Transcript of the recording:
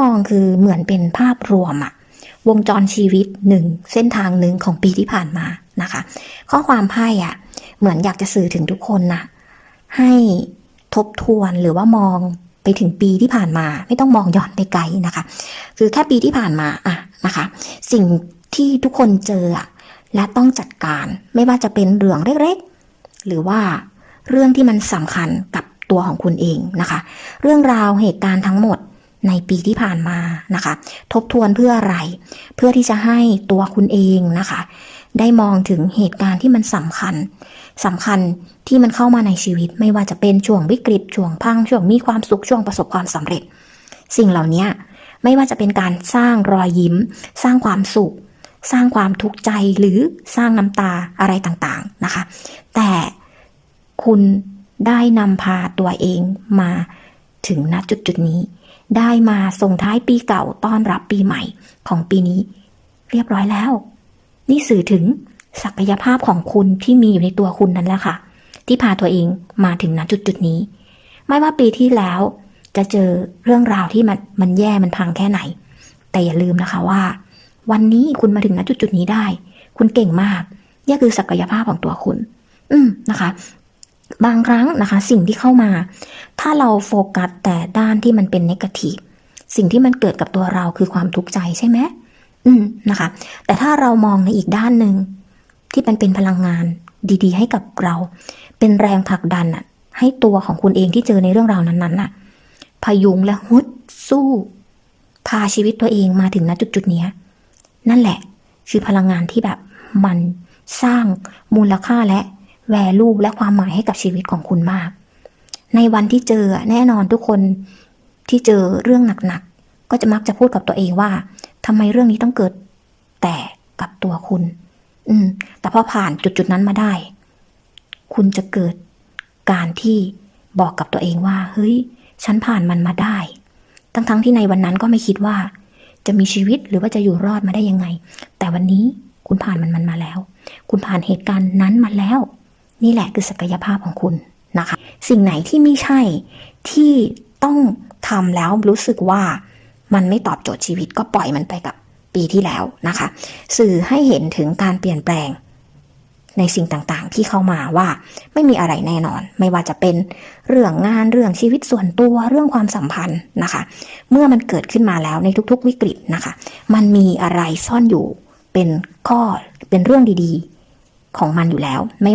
มองคือเหมือนเป็นภาพรวมอะวงจรชีวิตหนึ่งเส้นทางหนึ่งของปีที่ผ่านมานะคะ ข้อความไพ่อะเหมือนอยากจะสื่อถึงทุกคนนะให้ทบทวนหรือว่ามองไปถึงปีที่ผ่านมา ไม่ต้องมองย้อนไปไกลนะคะ คือแค่ปีที่ผ่านมาอะนะคะ สิ่งที่ทุกคนเจออะและต้องจัดการไม่ว่าจะเป็นเรื่องเล็กๆ หรือว่าเรื่องที่มันสำคัญกับตัวของคุณเองนะคะ เรื่องราวเหตุการณ์ทั้งหมด ในปีที่ผ่านมานะคะ ทบทวนเพื่ออะไร เพื่อที่จะให้ตัวคุณเองนะคะ ได้มองถึงเหตุการณ์ที่มันสำคัญสำคัญที่มันเข้ามาในชีวิต ไม่ว่าจะเป็นช่วงวิกฤตช่วงพังช่วงมีความสุขช่วงประสบความสำเร็จ สิ่งเหล่านี้ไม่ว่าจะเป็นการสร้างรอยยิ้ม สร้างความสุข สร้างความทุกข์ใจหรือสร้างน้ำตาอะไรต่างๆนะคะ แต่คุณได้นำพาตัวเองมาถึงณจุดจุดนี้ ได้มาส่งท้ายปีเก่าต้อนรับปีใหม่ของปีนี้ เรียบร้อยแล้ว นี่สื่อถึงศักยภาพของคุณที่มีอยู่ในตัวคุณนั่นแหละค่ะ ที่พาตัวเองมาถึงณจุดจุดนี้ ไม่ว่าปีที่แล้ว จะเจอเรื่องราวที่มันมันแย่มันพังแค่ไหน แต่อย่าลืมนะคะว่า วันนี้คุณมาถึงณจุดจุดนี้ได้ คุณเก่งมากนี่คือศักยภาพของตัวคุณ อืมนะคะ บางครั้งนะคะสิ่งที่เข้ามา ถ้าเราโฟกัสแต่ด้านที่มันเป็นนกาทีฟสิ่งที่มันเกิดกับตัวเราคือความทุกข์ใจใช่ไหมอืมนะคะ แต่ถ้าเรามองในอีกด้านหนึ่งที่มันเป็นพลังงานดีๆ ให้กับเรา เป็นแรงผลักดันอะให้ตัวของคุณเองที่เจอในเรื่องราวนั้นๆน่ะ พยุงและฮึดสู้ พาชีวิตตัวเองมาถึงณจุดจุดๆนี้นั่นแหละ คือพลังงานที่แบบมันสร้างมูลค่าและ แวลูและความหมายให้กับชีวิตของคุณมาก ในวันที่เจอแน่นอนทุกคนที่เจอเรื่องหนักๆ ก็จะมักจะพูดกับตัวเองว่าทำไมเรื่องนี้ต้องเกิดแต่กับตัวคุณ อืม แต่พอผ่านจุดๆนั้นมาได้ คุณจะเกิดการที่บอกกับตัวเองว่า เฮ้ย ฉันผ่านมันมาได้ ทั้งๆที่ในวันนั้นก็ไม่คิดว่า จะมีชีวิตหรือว่าจะอยู่รอดมาได้ยังไง แต่วันนี้คุณผ่านมันมันมาแล้ว คุณผ่านเหตุการณ์นั้นมาแล้ว นี่แหละคือศักยภาพของคุณนะคะ สิ่งไหนที่ไม่ใช่ที่ต้องทำแล้วรู้สึกว่ามันไม่ตอบโจทย์ชีวิตก็ปล่อยมันไปกับปีที่แล้วนะคะ สื่อให้เห็นถึงการเปลี่ยนแปลงในสิ่งต่างๆ ที่เข้ามาว่าไม่มีอะไรแน่นอน ไม่ว่าจะเป็นเรื่องงานเรื่องชีวิตส่วนตัวเรื่องความสัมพันธ์นะคะ เมื่อมันเกิดขึ้นมาแล้วในทุกๆวิกฤตนะคะ มันมีอะไรซ่อนอยู่เป็นข้อเป็นเรื่องดีๆ ของมันอยู่แล้วไม่ว่า